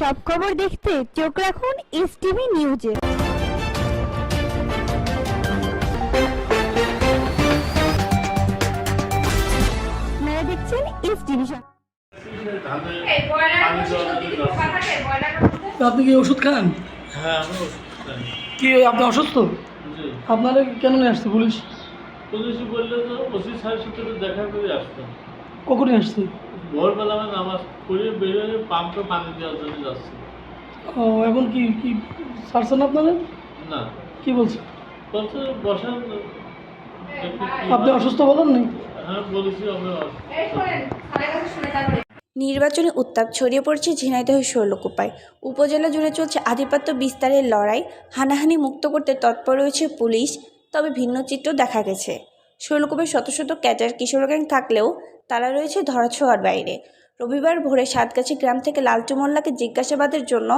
সব খবর দেখতে চোখ রাখুন এস টিভি নিউজে। আপনারা দেখছেন এস টিভি আপনি কি ওষুধ খান? হ্যাঁ আমি ওষুধ খাই। কি আপনি অসুস্থ? আপনারা কেন নিয়ে আসছে পুলিশ? পুলিশ বললে তো ওসি সাহেবের সাথে দেখা করে আসতাম। কখনই আসছে? ভোরবেলা আমি নামাজ পড়ে বেরোয় পাম্পে পানি দেওয়ার জন্য যাচ্ছি। ও এখন কি কি ছাড়ছেন আপনারা? না। কি বলছে বলছে বসার আপনি অসুস্থ বলেন নি? হ্যাঁ বলেছি আমি অসুস্থ। নির্বাচনী উত্তাপ ছড়িয়ে পড়ছে ঝিনাইদহ শৈলকুপায় উপজেলা জুড়ে চলছে আধিপত্য বিস্তারের লড়াই। হানাহানি মুক্ত করতে তৎপর রয়েছে পুলিশ তবে ভিন্ন চিত্র দেখা গেছে। শৈলকুপায় শত শত ক্যাটার কিশোর গ্যাং থাকলেও তারা রয়েছে ধরাছোঁয়ার বাইরে। রবিবার ভোরে সাতগাছি গ্রাম থেকে লালটু মোল্লাকে জিজ্ঞাসাবাদের জন্য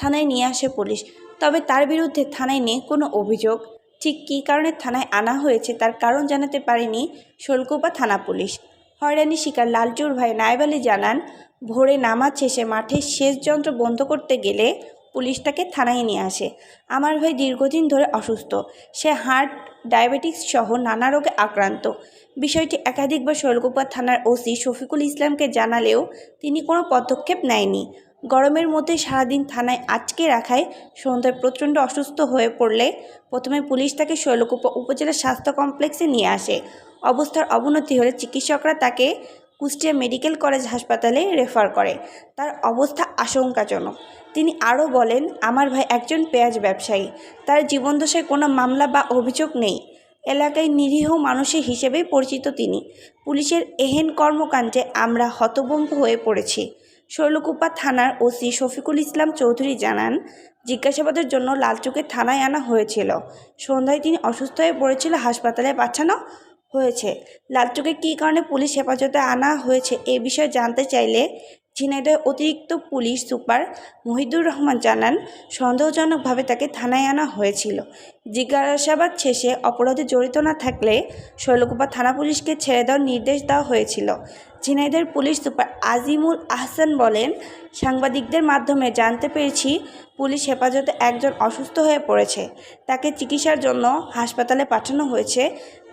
থানায় নিয়ে আসে পুলিশ, তবে তার বিরুদ্ধে থানায় নেই কোনো অভিযোগ। ঠিক কী কারণে থানায় আনা হয়েছে তার কারণ জানাতে পারেনি শৈলকুপা থানা পুলিশ। হয়রানি শিকার লালচুর ভাই নায়েব আলী জানান, ভোরে নামাজ শেষে মাঠে সেচ যন্ত্র বন্ধ করতে গেলে পুলিশ তাকে থানায় নিয়ে আসে। আমার ভাই দীর্ঘদিন ধরে অসুস্থ। সে হার্ট, ডায়াবেটিক্স সহ নানা রোগে আক্রান্ত। বিষয়টি একাধিকবার শৈলকুপা থানার ওসি শফিকুল ইসলামকে জানালেও তিনি কোনো পদক্ষেপ নেয়নি। গরমের মধ্যে সারাদিন থানায় আটকে রাখায় সন্ধ্যায় প্রচণ্ড অসুস্থ হয়ে পড়লে প্রথমে পুলিশ তাকে শৈলকুপা উপজেলা স্বাস্থ্য কমপ্লেক্সে নিয়ে আসে। অবস্থার অবনতি হলে চিকিৎসকরা তাকে কুষ্টিয়া মেডিকেল কলেজ হাসপাতালে রেফার করে। তার অবস্থা আশঙ্কাজনক। তিনি আরও বলেন, আমার ভাই একজন পেঁয়াজ ব্যবসায়ী। তার জীবনদশায় কোনো মামলা বা অভিযোগ নেই। এলাকায় নিরীহ মানুষের হিসেবেই পরিচিত তিনি। পুলিশের এহেন কর্মকাণ্ডে আমরা হতভম্ব হয়ে পড়েছি। শৈলকুপা থানার ওসি শফিকুল ইসলাম চৌধুরী জানান, জিজ্ঞাসাবাদের জন্য লালচুকে থানায় আনা হয়েছিল। সন্ধ্যায় তিনি অসুস্থ হয়ে পড়েছিল হাসপাতালে পাঠানো হয়েছে। লালচুকে কী কারণে পুলিশ হেফাজতে আনা হয়েছে এ বিষয়ে জানতে চাইলে ঝিনাইদহ অতিরিক্ত পুলিশ সুপার মহিদুর রহমান জানান, সন্দেহজনকভাবে তাকে থানায় আনা হয়েছিল। জিজ্ঞাসাবাদ শেষে অপরাধে জড়িত না থাকলে শৈলকুপা থানা পুলিশকে ছেড়ে দেওয়ার নির্দেশ দেওয়া হয়েছিল। ঝিনাইদহের পুলিশ সুপার আজিমুল আহসান বলেন, সাংবাদিকদের মাধ্যমে জানতে পেরেছি পুলিশ হেফাজতে একজন অসুস্থ হয়ে পড়েছে। তাকে চিকিৎসার জন্য হাসপাতালে পাঠানো হয়েছে।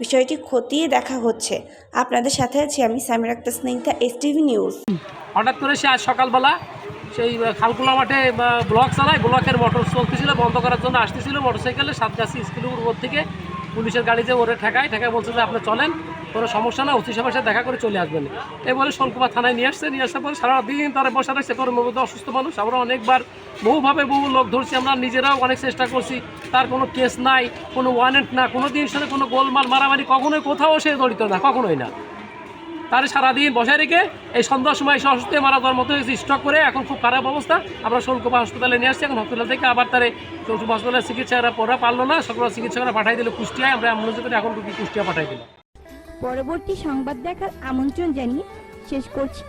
বিষয়টি খতিয়ে দেখা হচ্ছে। আপনাদের সাথে আছি আমি Samir Akter Snigdha S TV news. হঠাৎ করে সে আজ সকালবেলা সেই খালকুলা মাঠে ব্লক চালায়। ব্লকের মোটর চলতেছিল, বন্ধ করার জন্য আসতেছিল। মোটরসাইকেলে সাতগাছি স্কুলের উপর থেকে পুলিশের গাড়িতে ওরে ঠেকায় ঠেকায় বলছে যে আপনি চলেন, কোনো সমস্যা না অতি সাহেবের সাথে দেখা করে চলে আসবেন। এই বলে শোলকুমা থানায় নিয়ে আসছে, নিয়ে আসার পরে সারাদিন তারা বসা রাখছে কর্মের মধ্যে অসুস্থ মানুষ। আমরা অনেকবার বহুভাবে বহু লোক ধরছি, আমরা নিজেরাও অনেক চেষ্টা করছি। তার কোনো কেস নাই, কোনো ওয়ারেন্ট না, কোনো দিন সাথে কোনো গোলমাল, মারামারি কখনোই কোথাও সে জড়িত না, কখনোই না। তার সারাদিন বসায় রেখে এই সন্ধ্যার সময় এসে অসুস্থ মারা যাওয়ার মতো হয়েছে। স্টক করে এখন খুব খারাপ অবস্থা। আমরা শোলকোপা হাসপাতালে নিয়ে আসছি, এখন হসপিটাল থেকে আবার তারে শোলকোপা হাসপাতালের চিকিৎসকরা পড়া পারল না। সকল চিকিৎসকরা পাঠাই দিল কুষ্টিয়ায়। আমরা অ্যাম্বুলেন্সে করে এখন রুগী কুষ্টিয়া পাঠাই দিলাম। পরবর্তী সংবাদ দেখার আমন্ত্রণ জানিয়ে শেষ করছি।